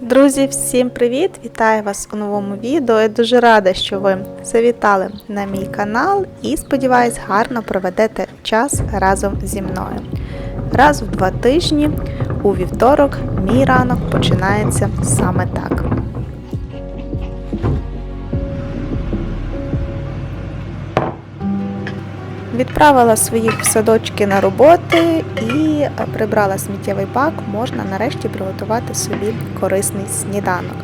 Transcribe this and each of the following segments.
Друзі, всім привіт! Вітаю вас у новому відео. Я дуже рада, що ви завітали на мій канал і сподіваюсь, гарно проведете час разом зі мною. Раз в два тижні у вівторок мій ранок починається саме так. Відправила своїх в садочки на роботи і е, прибрала сміттєвий бак. Можна нарешті приготувати собі корисний сніданок.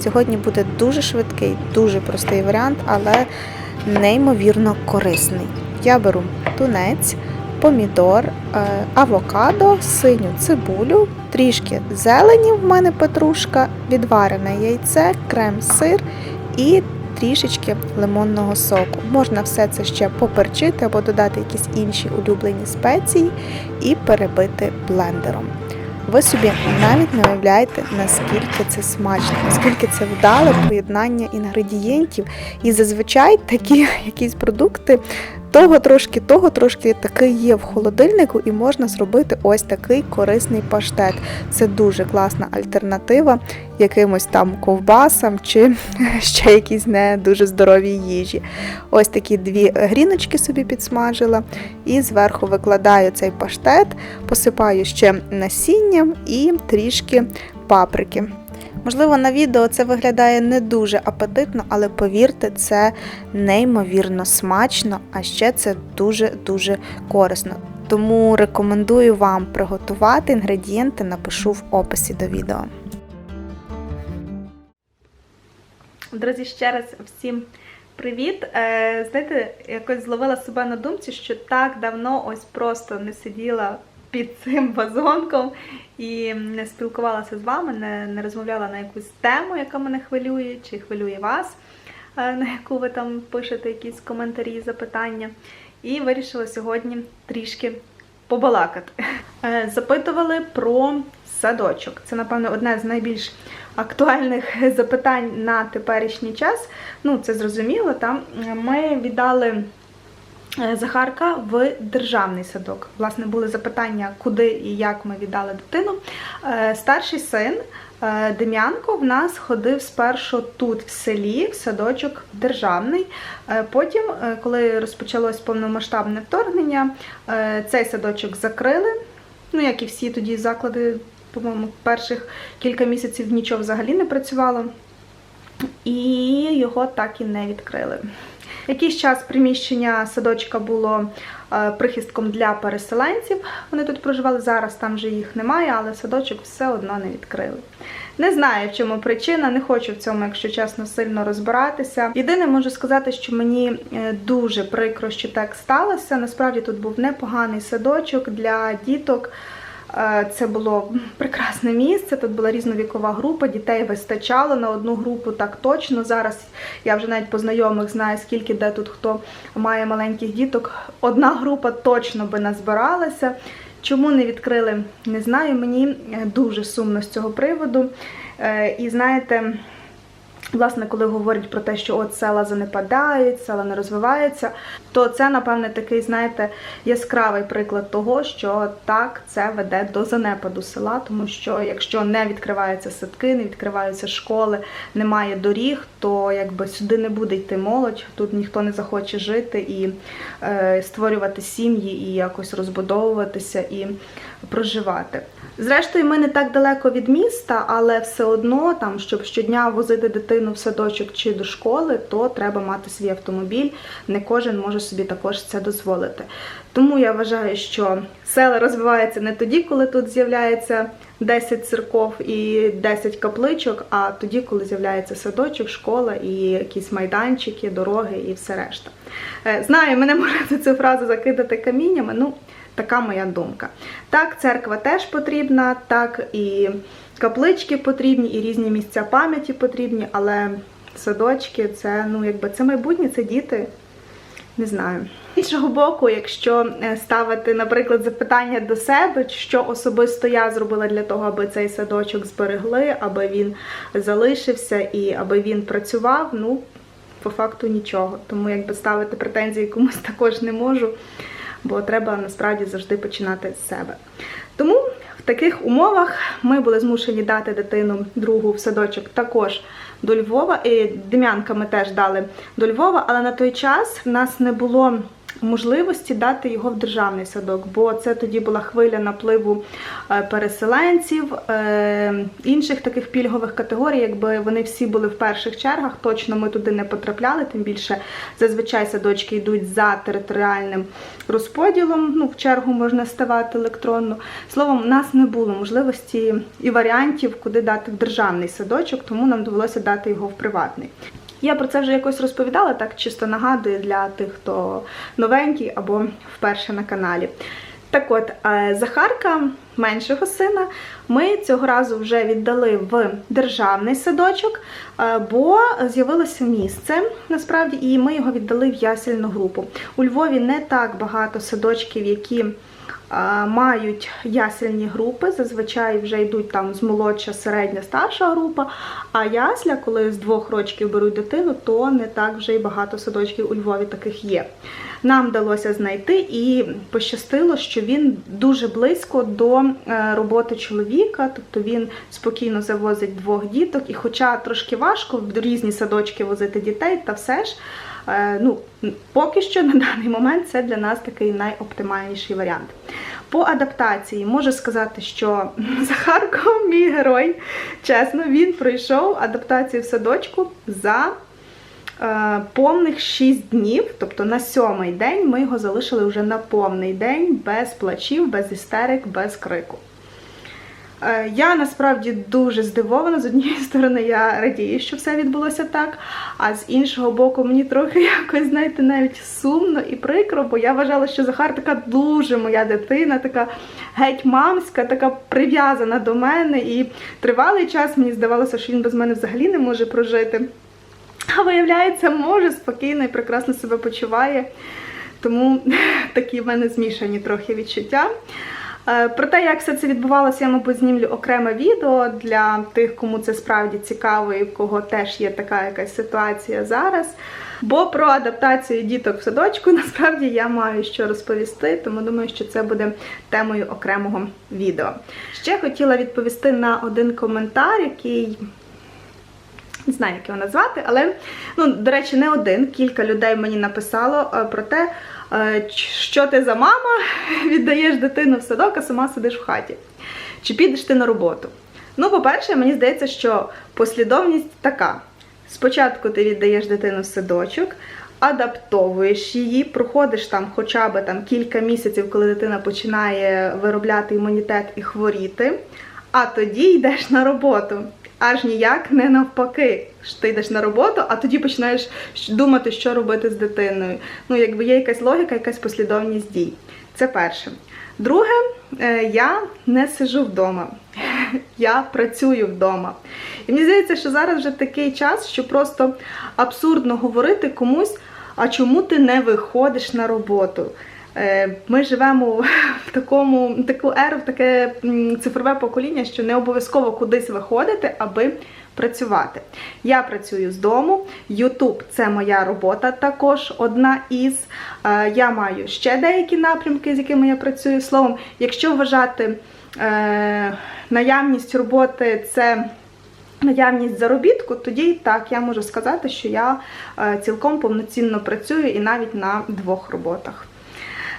Сьогодні буде дуже швидкий, дуже простий варіант, але неймовірно корисний. Я беру тунець, помідор, е, авокадо, синю цибулю, трішки зелені, в мене петрушка, відварене яйце, крем-сир і трішечки лимонного соку. Можна все це ще поперчити або додати якісь інші улюблені спеції і перебити блендером. Ви собі навіть не уявляєте, наскільки це смачно, наскільки це вдале поєднання інгредієнтів. І зазвичай такі якісь продукти того трошки, того трошки таки є в холодильнику, і можна зробити ось такий корисний паштет. Це дуже класна альтернатива якимось там ковбасам чи ще якісь не дуже здорові їжі. Ось такі дві гріночки собі підсмажила, і зверху викладаю цей паштет, посипаю ще насінням і трішки паприки. Можливо, на відео це виглядає не дуже апетитно, але повірте, це неймовірно смачно, а ще це дуже-дуже корисно. Тому рекомендую вам приготувати інгредієнти, напишу в описі до відео. Друзі, ще раз всім привіт! Е, знаєте, якось зловила себе на думці, що так давно ось просто не сиділа під цим вазонком і не спілкувалася з вами, не, не розмовляла на якусь тему, яка мене хвилює, чи хвилює вас, е, на яку ви там пишете якісь коментарі, запитання. І вирішила сьогодні трішки побалакати. Е, Запитували про садочок. Це, напевно, одне з найбільш актуальних запитань на теперішній час. Ну, це зрозуміло. Там ми віддали. Е, Захарка в державний садок. Власне, були запитання, куди і як ми віддали дитину. Е, Старший син е, Дем'янко в нас ходив спершу тут, в селі, в садочок державний. Потім, коли розпочалось повномасштабне вторгнення, цей садочок закрили. Ну, як і всі тоді заклади, по-моєму, перших кілька місяців нічого взагалі не працювало. І його так і не відкрили. Якийсь час приміщення садочка було е, прихистком для переселенців. Вони тут проживали зараз, там вже їх немає, але садочок все одно не відкрили. Не знаю, в чому причина, не хочу в цьому, якщо чесно, сильно розбиратися. Єдине, можу сказати, що мені е, дуже прикро, що так сталося. Насправді тут був непоганий садочок для діток. Е, Це було прекрасне місце. Тут була різновікова група, дітей вистачало на одну групу так точно. Зараз я вже навіть по знайомих знаю, скільки де тут хто має маленьких діток. Одна група точно би назбиралася. Чому не відкрили, не знаю. Мені е, дуже сумно з цього приводу. Е, І знаєте. Власне, коли говорять про те, що от села занепадають, села не розвиваються, то це, напевне, такий, знаєте, яскравий приклад того, що так це веде до занепаду села, тому що якщо не відкриваються садки, не відкриваються школи, немає доріг, то якби сюди не буде йти молодь, тут ніхто не захоче жити і е, створювати сім'ї, і якось розбудовуватися і проживати. Зрештою, ми не так далеко від міста, але все одно, там, щоб щодня возити дитину в садочок чи до школи, то треба мати свій автомобіль. Не кожен може собі також це дозволити. Тому я вважаю, що села розвиваються не тоді, коли тут з'являється 10 церков і 10 капличок, а тоді, коли з'являється садочок, школа і якісь майданчики, дороги і все решта. Е, Знаю, мене можуть за цю фразу закидати каміннями. ну... Така моя думка. Так, церква теж потрібна, так і каплички потрібні, і різні місця пам'яті потрібні, але садочки це, ну, якби це майбутнє, це діти. Не знаю. З іншого боку, якщо е, ставити, наприклад, запитання до себе, що особисто я зробила для того, аби цей садочок зберегли, аби він залишився і аби він працював, ну, по факту нічого. Тому якби ставити претензії комусь також не можу. Бо треба насправді завжди починати з себе. Тому в таких умовах ми були змушені дати дитину другу в садочок також до Львова. І Дем'янка ми теж дали до Львова, але на той час в нас не було можливості дати його в державний садок, бо це тоді була хвиля напливу е, переселенців, е, інших таких пільгових категорій, якби вони всі були в перших чергах, точно ми туди не потрапляли, тим більше зазвичай садочки йдуть за територіальним розподілом. Ну, в чергу можна ставати електронно. Словом, у нас не було можливості і варіантів, куди дати в державний садочок, тому нам довелося дати його в приватний. Я про це вже якось розповідала, так чисто нагадую для тих, хто новенький або вперше на каналі. Так от, е, Захарка, меншого сина, ми цього разу вже віддали в державний садочок, е, бо з'явилося місце насправді, і ми його віддали в ясельну групу. У Львові не так багато садочків, які мають ясельні групи. Зазвичай вже йдуть там з молодша, середня, старша група. А ясля, коли з двох рочків беруть дитину, то не так вже й багато садочків у Львові таких є. Нам вдалося знайти і пощастило, що він дуже близько до е, роботи чоловіка, тобто він спокійно завозить двох діток, і хоча трошки важко в різні садочки возити дітей, та все ж. Е, Ну, поки що на даний момент це для нас такий найоптимальніший варіант. По адаптації можу сказати, що Захарко, мій герой, чесно, він пройшов адаптацію в садочку за е, повних 6 днів, тобто на сьомий день ми його залишили вже на повний день, без плачів, без істерик, без крику. Е, Я насправді дуже здивована. З однієї сторони, я радію, що все відбулося так. А з іншого боку, мені трохи якось, знаєте, навіть сумно і прикро, бо я вважала, що Захар така дуже моя дитина, така геть мамська, така прив'язана до мене. І тривалий час мені здавалося, що він без мене взагалі не може прожити. А виявляється, може спокійно і прекрасно себе почуває. Тому такі в мене змішані трохи відчуття. Е, Про те, як все це відбувалося, я, мабуть, знімлю окреме відео для тих, кому це справді цікаво і в кого теж є така якась ситуація зараз. Бо про адаптацію діток в садочку насправді я маю що розповісти, тому думаю, що це буде темою окремого відео. Ще хотіла відповісти на один коментар, який не знаю, як його назвати, але, ну, до речі, не один. Кілька людей мені написало е, про те, е, що ти за мама, віддаєш дитину в садок, а сама сидиш в хаті. Чи підеш ти на роботу? Ну, по-перше, мені здається, що послідовність така: спочатку ти віддаєш дитину в садочок. Адаптовуєш її, проходиш там хоча б там кілька місяців, коли дитина починає виробляти імунітет і хворіти, а тоді йдеш на роботу. Аж ніяк не навпаки. що Ти йдеш на роботу, а тоді починаєш думати, що робити з дитиною. Ну, якби є якась логіка, якась послідовність дій. Це перше. Друге, е, я не сижу вдома, я працюю вдома. І мені здається, що зараз вже такий час, що просто абсурдно говорити комусь, а чому ти не виходиш на роботу? Е, Ми живемо в такому таку еру, в таке цифрове покоління, що не обов'язково кудись виходити, аби працювати. Я працюю з дому. Ютуб це моя робота також одна із. Е, Я маю ще деякі напрямки, з якими я працюю. Словом, якщо вважати е, наявність роботи, це. Наявність заробітку, тоді так я можу сказати, що я цілком повноцінно працюю і навіть на двох роботах.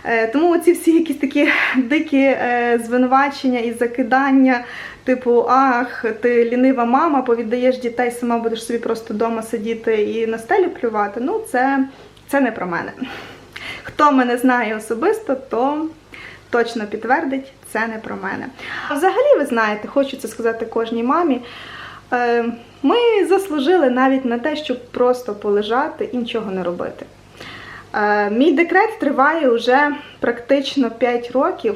Е, Тому ці всі якісь такі дикі е, звинувачення і закидання, типу, ах, ти лінива мама, повіддаєш дітей, сама будеш собі просто вдома сидіти і на стелю плювати. Ну, це, це не про мене. Хто мене знає особисто, то точно підтвердить, це не про мене. А взагалі, ви знаєте, хочу це сказати кожній мамі. е, Ми заслужили навіть на те, щоб просто полежати і нічого не робити. Е, Мій декрет триває вже практично 5 років,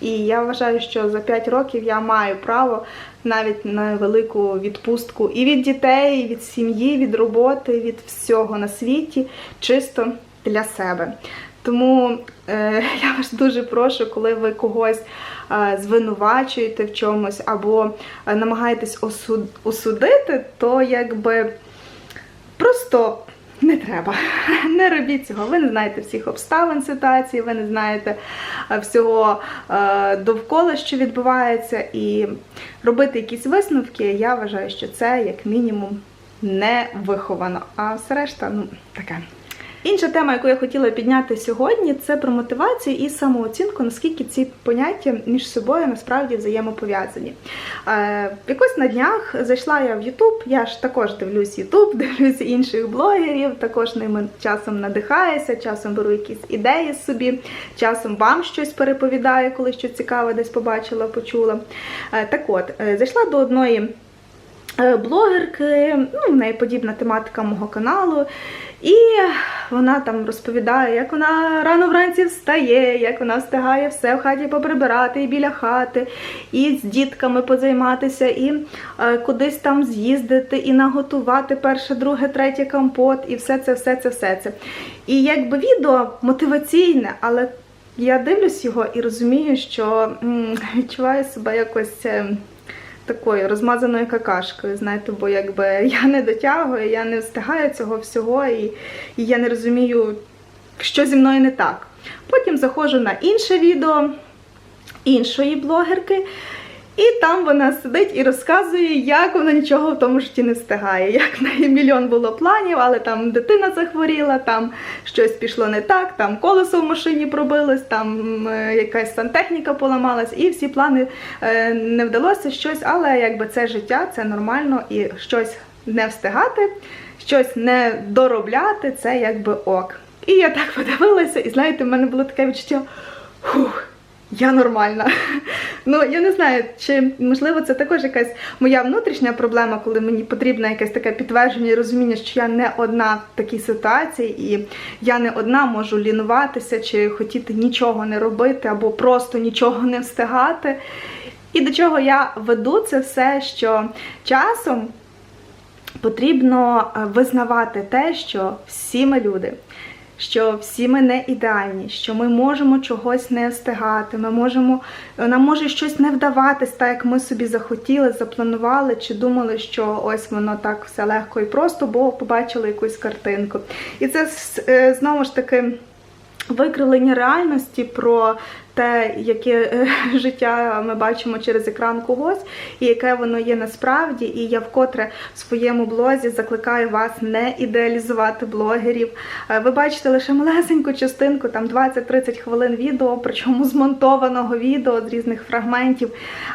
і я вважаю, що за 5 років я маю право навіть на велику відпустку і від дітей, і від сім'ї, від роботи, від всього на світі, чисто для себе. Тому е, я вас дуже прошу, коли ви когось е, звинувачуєте в чомусь або е, намагаєтесь осуд, осудити, то якби треба. Не робіть цього. Ви не знаєте всіх обставин ситуації, ви не знаєте е, всього е, довкола, що відбувається, і робити якісь висновки, я вважаю, що це як мінімум не виховано. А все решта, ну, таке. Інша тема, яку я хотіла підняти сьогодні, це про мотивацію і самооцінку, наскільки ці поняття між собою насправді взаємопов'язані. Е, якось на днях зайшла я в Ютуб, я ж також дивлюсь Ютуб, дивлюся інших блогерів, також ними часом надихаюся, часом беру якісь ідеї собі, часом вам щось переповідаю, коли щось цікаве десь побачила, почула. Е, так от, е, зайшла до одної блогерки, ну, в неї подібна тематика мого каналу. І вона там розповідає, як вона рано вранці встає, як вона встигає все в хаті поприбирати і біля хати, і з дітками позайматися, і е, кудись там з'їздити, і наготувати перше, друге, третє компот, і все це, все це, все це. І якби відео мотиваційне, але я дивлюсь його і розумію, що м, відчуваю себе якось. Такою розмазаною какашкою, знаєте, бо якби я не дотягую, я не встигаю цього всього, і, і я не розумію, що зі мною не так. Потім заходжу на інше відео іншої блогерки, і там вона сидить і розказує, як вона нічого в тому житті не встигає. Як в неї мільйон було планів, але там дитина захворіла, там щось пішло не так, там колесо в машині пробилось, там е, якась сантехніка поламалась, і всі плани е, не вдалося щось, але якби це життя, це нормально і щось не встигати, щось не доробляти, це якби ок. І я так подивилася, і знаєте, в мене було таке відчуття. Фух, я нормальна. Ну, я не знаю, чи можливо це також якась моя внутрішня проблема, коли мені потрібно якесь таке підтвердження і розуміння, що я не одна в такій ситуації, і я не одна можу лінуватися чи хотіти нічого не робити, або просто нічого не встигати. І до чого я веду це все, що часом потрібно е, визнавати те, що всі ми люди що всі ми не ідеальні, що ми можемо чогось не встигати, ми можемо, нам може щось не вдаватись, так як ми собі захотіли, запланували, чи думали, що ось воно так все легко і просто, бо побачили якусь картинку. І це е, знову ж таки. Викривлення реальності про те, яке е, життя ми бачимо через екран когось, і яке воно є насправді. І я вкотре в своєму блозі закликаю вас не ідеалізувати блогерів. Е, Ви бачите лише малесеньку частинку, там 20-30 хвилин відео, причому змонтованого відео з різних фрагментів,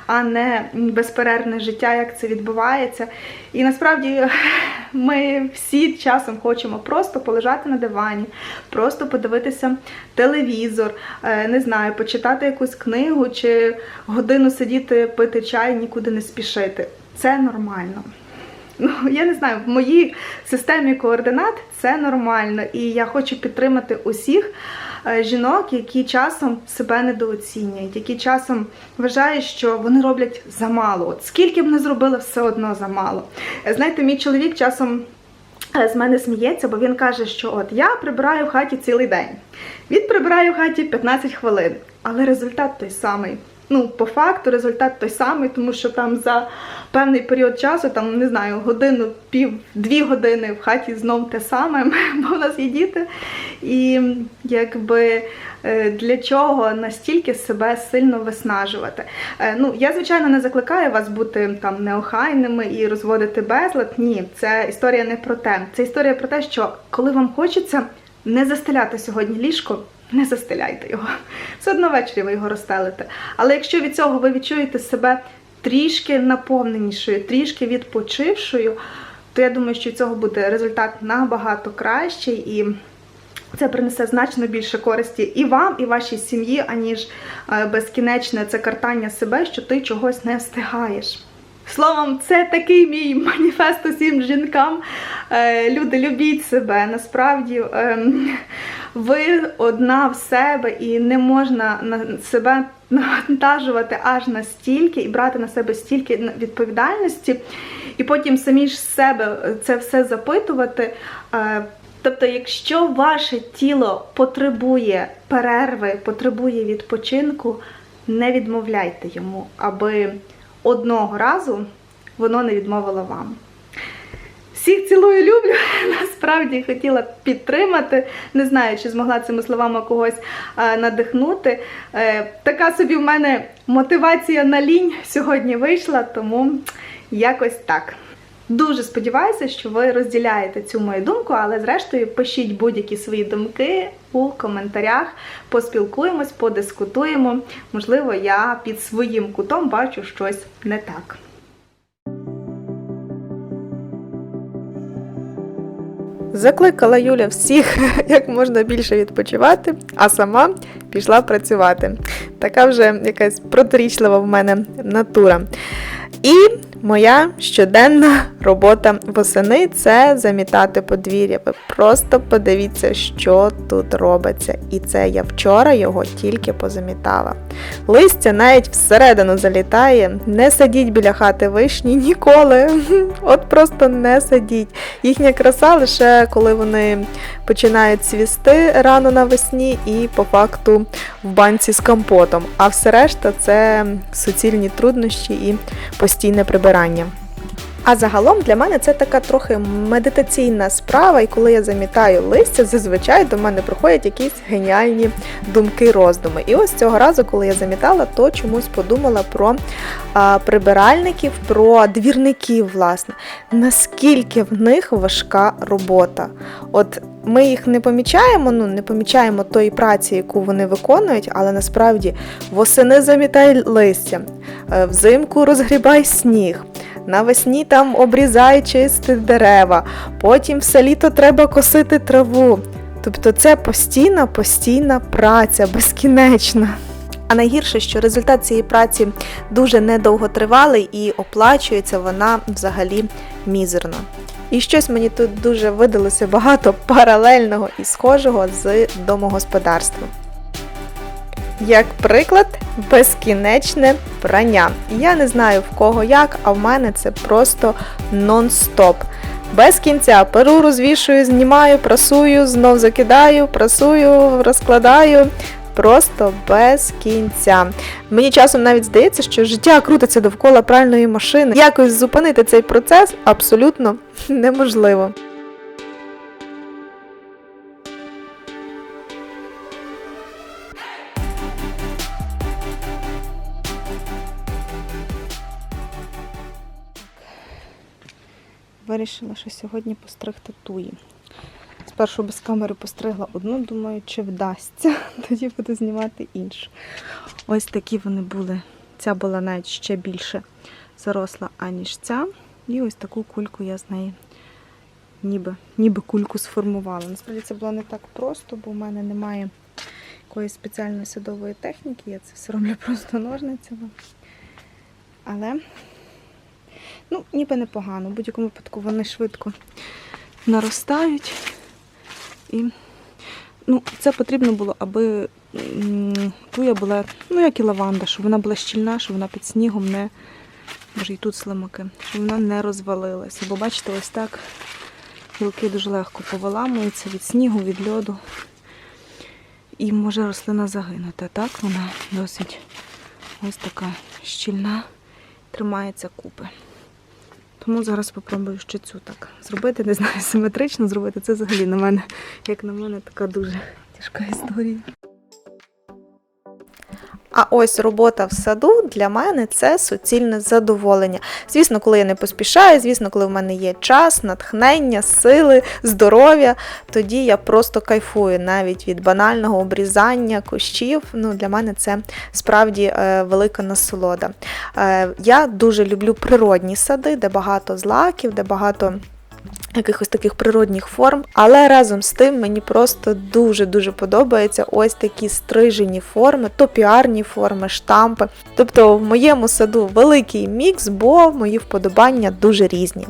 а не безперервне життя, як це відбувається. І насправді ми всі часом хочемо просто полежати на дивані, просто подивитися телевізор, е, не знаю, почитати якусь книгу чи годину сидіти, пити чай, нікуди не спішити. Це нормально. Ну, я не знаю, в моїй системі координат це нормально. І я хочу підтримати усіх е, жінок, які часом себе недооцінюють, які часом вважають, що вони роблять замало. От скільки б не зробили, все одно замало. Знаєте, мій чоловік часом. е, З мене сміється, бо він каже, що от я прибираю в хаті цілий день. Він прибирає в хаті 15 хвилин, але результат той самий. Ну, по факту, результат той самий, тому що там за певний період часу, там не знаю, годину, пів, дві години в хаті знов те саме, бо в нас є діти. І якби е, для чого настільки себе сильно виснажувати? Е, Ну, я звичайно не закликаю вас бути там неохайними і розводити безлад. Ні, це історія не про те. Це історія про те, що коли вам хочеться не застеляти сьогодні ліжко. Не застеляйте його. Все одно ввечері ви його розстелите. Але якщо від цього ви відчуєте себе трішки наповненішою, трішки відпочившою, то я думаю, що від цього буде результат набагато кращий і це принесе значно більше користі і вам, і вашій сім'ї, аніж е, безкінечне це картання себе, що ти чогось не встигаєш. Словом, це такий мій маніфест усім жінкам. Е, Люди, любіть себе. Насправді ем, ви одна в себе і не можна на себе навантажувати аж настільки і брати на себе стільки відповідальності, і потім самі ж себе це все запитувати. Е, Тобто, якщо ваше тіло потребує перерви, потребує відпочинку, не відмовляйте йому, аби одного разу воно не відмовило вам. Всіх цілую, люблю. Насправді хотіла підтримати. Не знаю, чи змогла цими словами когось надихнути. Е, така собі в мене мотивація на лінь сьогодні вийшла, тому якось так. Дуже сподіваюся, що ви розділяєте цю мою думку, але зрештою пишіть будь-які свої думки у коментарях, поспілкуємось, подискутуємо. Можливо, я під своїм кутом бачу щось не так. Закликала Юля всіх як можна більше відпочивати, а сама пішла працювати. Така вже якась протирічлива в мене натура. І моя щоденна робота восени це замітати подвір'я. Ви просто подивіться, що тут робиться. І це я вчора його тільки позамітала. Листя навіть всередину залітає. Не садіть біля хати вишні ніколи. От просто не садіть. Їхня краса лише коли вони починають цвісти рано навесні і по факту в банці з компотом. А все решта це суцільні труднощі і постійне прибирання. А загалом для мене це така трохи медитаційна справа, і коли я замітаю листя, зазвичай до мене приходять якісь геніальні думки, роздуми. І ось цього разу, коли я замітала, то чомусь подумала про а, прибиральників, про двірників, власне, наскільки в них важка робота. От ми їх не помічаємо, ну не помічаємо тої праці, яку вони виконують, але насправді восени замітай листя, е, взимку розгрібай сніг. Навесні там обрізай чисти дерева, потім все літо треба косити траву. Тобто це постійна, постійна праця, безкінечна. А найгірше, що результат цієї праці дуже недовготривалий і оплачується вона взагалі мізерно. І щось мені тут дуже видалося багато паралельного і схожого з домогосподарством. Як приклад, безкінечне прання. Я не знаю в кого як, а в мене це просто нон-стоп. Без кінця перу розвішую, знімаю, прасую, знов закидаю, прасую, розкладаю. Просто без кінця. Мені часом навіть здається, що життя крутиться довкола пральної машини. Якось зупинити цей процес абсолютно неможливо. Вирішила, що сьогодні постригти туї. Спершу без камери постригла одну, думаю, чи вдасться. Тоді буду знімати іншу. Ось такі вони були. Ця була навіть ще більше заросла, аніж ця. І ось таку кульку я з неї ніби, ніби кульку сформувала. Насправді це було не так просто, бо в мене немає якоїсь спеціальної садової техніки. Я це все роблю просто ножницями. Але Ну, ніби непогано. В будь-якому випадку вони швидко наростають. І ну, це потрібно було, аби туя була, ну, як і лаванда, щоб вона була щільна, щоб вона під снігом не. Може, і тут слимаки, щоб вона не розвалилася. Бо бачите, ось так гілки дуже легко повиламуються від снігу, від льоду. І може рослина загинути. Так, вона досить ось така щільна, тримається купи. Тому зараз спробую ще цю так зробити, не знаю, симетрично зробити. Це взагалі на мене, як на мене, така дуже тяжка історія. А ось робота в саду для мене це суцільне задоволення. Звісно, коли я не поспішаю, звісно, коли в мене є час, натхнення, сили, здоров'я, тоді я просто кайфую навіть від банального обрізання кущів. Ну, Для мене це справді е, велика насолода. Е, я дуже люблю природні сади, де багато злаків, де багато якихось таких природних форм. Але разом з тим мені просто дуже-дуже подобаються ось такі стрижені форми, топіарні форми, штампи. Тобто в моєму саду великий мікс, бо мої вподобання дуже різні.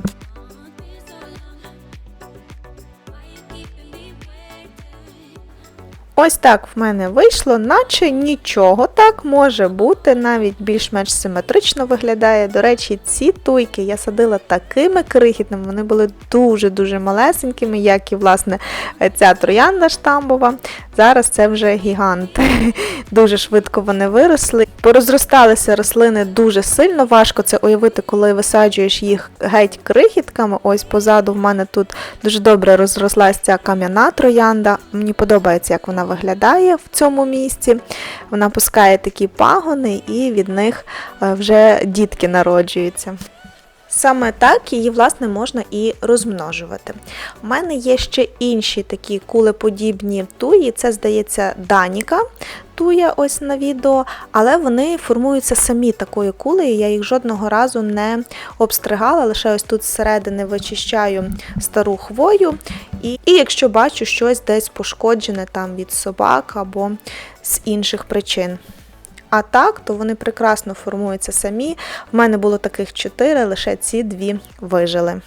Ось так в мене вийшло, наче нічого так може бути, навіть більш-менш симетрично виглядає. До речі, ці туйки я садила такими крихітними, вони були дуже-дуже малесенькими, як і власне ця троянда штамбова. Зараз це вже гіганти. Дуже швидко вони виросли. Порозросталися рослини дуже сильно. Важко це уявити, коли висаджуєш їх геть крихітками. Ось позаду в мене тут дуже добре розрослась ця кам'яна троянда. Мені подобається, як вона виглядає в цьому місці. Вона пускає такі пагони, і від них е, вже дітки народжуються. Саме так її, власне, можна і розмножувати. У мене є ще інші такі кулеподібні туї, це, здається, Даніка туя ось на відео, але вони формуються самі такою кулею. Я їх жодного разу не обстригала, лише ось тут зсередини вичищаю стару хвою. І, і якщо бачу щось десь пошкоджене там від собак або з інших причин. А так, то вони прекрасно формуються самі. У мене було таких чотири, лише ці дві вижили.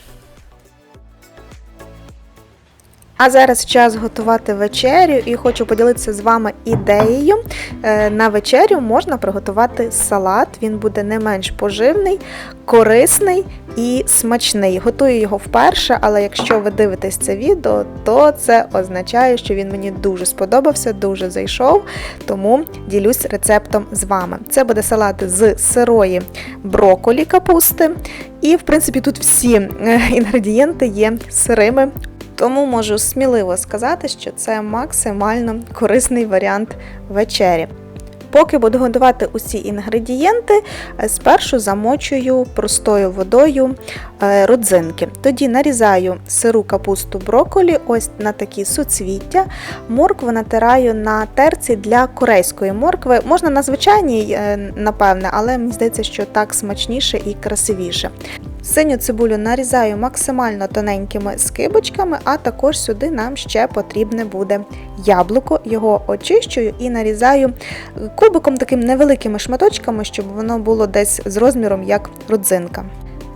А зараз час готувати вечерю і хочу поділитися з вами ідеєю. Е, На вечерю можна приготувати салат, він буде не менш поживний, корисний і смачний. Готую його вперше, але якщо ви дивитесь це відео, то це означає, що він мені дуже сподобався, дуже зайшов, тому ділюсь рецептом з вами. Це буде салат з сирої броколі капусти. І, в принципі, тут всі е, інгредієнти є сирими. Тому можу сміливо сказати, що це максимально корисний варіант вечері. Поки буду готувати усі інгредієнти, е, спершу замочую простою водою е, родзинки. Тоді нарізаю сиру капусту броколі, ось на такі суцвіття. Моркву натираю на терці для корейської моркви. Можна на звичайній, е, напевне, але мені здається, що так смачніше і красивіше. Синю цибулю нарізаю максимально тоненькими скибочками, а також сюди нам ще потрібне буде яблуко. Його очищую і нарізаю кубиком таким невеликими шматочками, щоб воно було десь з розміром як родзинка.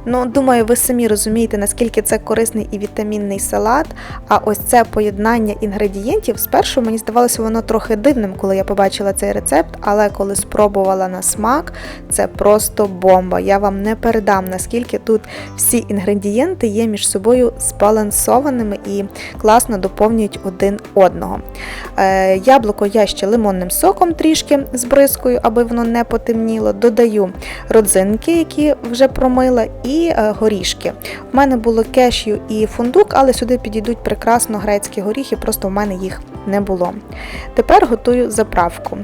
Ну, думаю, ви самі розумієте, наскільки це корисний і вітамінний салат. А ось це поєднання інгредієнтів. Спершу мені здавалося воно трохи дивним, коли я побачила цей рецепт, але коли спробувала на смак, це просто бомба. Я вам не передам, наскільки тут всі інгредієнти є між собою збалансованими і класно доповнюють один одного. Е, Яблуко я ще лимонним соком трішки збризкую, аби воно не потемніло. Додаю родзинки, які вже промила. Е, горішки. У мене було кешю і фундук, але сюди підійдуть прекрасно грецькі горіхи, просто в мене їх не було. Тепер готую заправку.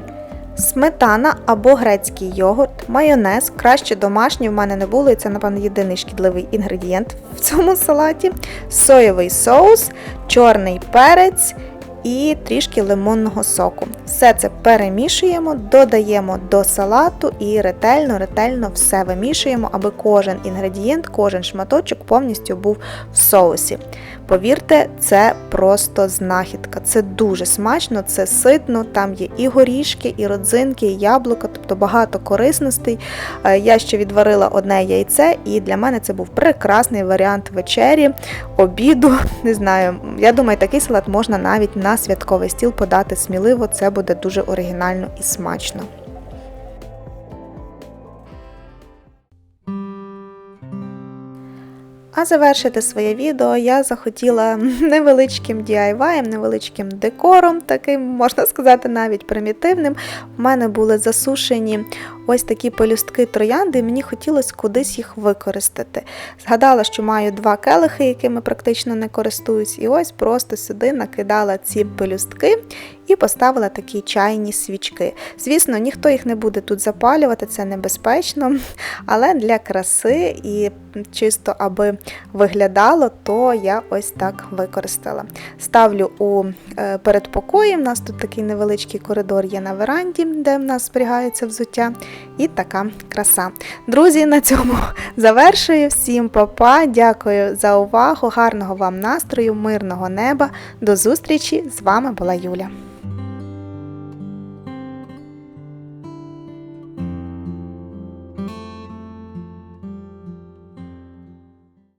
Сметана або грецький йогурт, майонез, краще домашній в мене не було, і це, напевно, єдиний шкідливий інгредієнт в цьому салаті, соєвий соус, чорний перець і трішки лимонного соку. Все це перемішуємо, додаємо до салату і ретельно-ретельно все вимішуємо, аби кожен інгредієнт, кожен шматочок повністю був в соусі. Повірте, це просто знахідка. Це дуже смачно, це ситно, там є і горішки, і родзинки, і яблука, тобто багато корисностей. Е, я ще відварила одне яйце, і для мене це був прекрасний варіант вечері, обіду. Не знаю, я думаю, такий салат можна навіть на святковий стіл подати сміливо, це буде дуже оригінально і смачно. А завершити своє відео я захотіла невеличким DIY, невеличким декором, таким, можна сказати, навіть примітивним. У мене були засушені ось такі пелюстки троянди, і мені хотілося кудись їх використати. Згадала, що маю два келихи, якими практично не користуюсь, і ось просто сюди накидала ці пелюстки і поставила такі чайні свічки. Звісно, ніхто їх не буде тут запалювати, це небезпечно, але для краси і чисто аби виглядало, то я ось так використала. Ставлю у е, передпокої, в нас тут такий невеличкий коридор є на веранді, де в нас зберігається взуття. І така краса. Друзі, на цьому завершую. Всім папа, дякую за увагу, гарного вам настрою, мирного неба. До зустрічі! З вами була Юля.